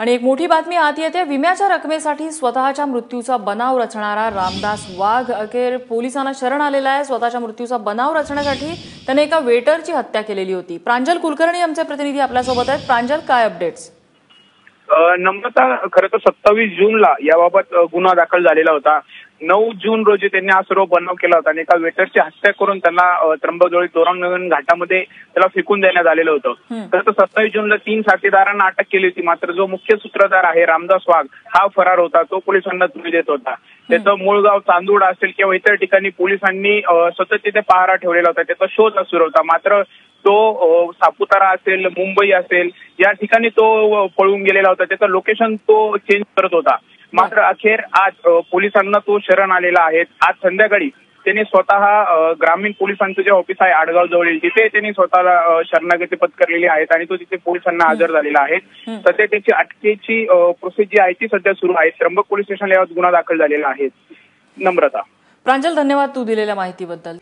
आणि एक मोठी बातमी आत येते. विम्याच्या रकमेसाठी स्वतःच्या मृत्यूचा बनाव रचणारा रामदास वाघ अखेर पोलिसांना शरण आलेला आहे. स्वतःच्या मृत्यूचा बनाव रचण्यासाठी त्याने एका वेटरची हत्या केलेली होती. प्रांजल कुलकर्णी आमचे प्रतिनिधी आपल्यासोबत आहेत. प्रांजल काय अपडेट्स नम्रता खरं तर सत्तावीस जूनला याबाबत गुन्हा दाखल झालेला होता. नऊ जून रोजी त्यांनी हा सर्व बनाव केला होता आणि एका वेटरची हत्या करून त्यांना अ, त्र्यंबकजवळी तोरणनगर घाटामध्ये त्याला फेकून देण्यात आलेलं होतं. तर सत्तावीस जूनला तीन साथीदारांना अटक केली होती. मात्र जो मुख्य सूत्रधार आहे रामदास वाघ हा फरार होता. तो पोलिसांना धुरी देत होता. त्याचं मूळ गाव चांदूड असेल किंवा इतर ठिकाणी पोलिसांनी सतत तिथे पहारा ठेवलेला होता. त्याचा शोध सुरू होता. मात्र तो सापुतारा असेल मुंबई असेल या ठिकाणी तो पळून गेलेला होता. त्याचं लोकेशन तो चेंज करत होता. मात्र अखेर आज पोलिसांना तो शरण आलेला आहे. आज संध्याकाळी त्यांनी स्वतः ग्रामीण पोलिसांचं जे ऑफिस आहे आडगाव जवळील तिथे त्यांनी स्वतःला शरणागती पत्करलेली आहेत आणि तो तिथे पोलिसांना हजर झालेला आहे. सध्या त्याची अटकेची प्रोसेस जी आहे ती सध्या सुरू आहे. त्र्यंबक पोलीस स्टेशनला यावर गुन्हा दाखल झालेला आहे. नम्रता. प्रांजल धन्यवाद तू दिलेल्या माहितीबद्दल.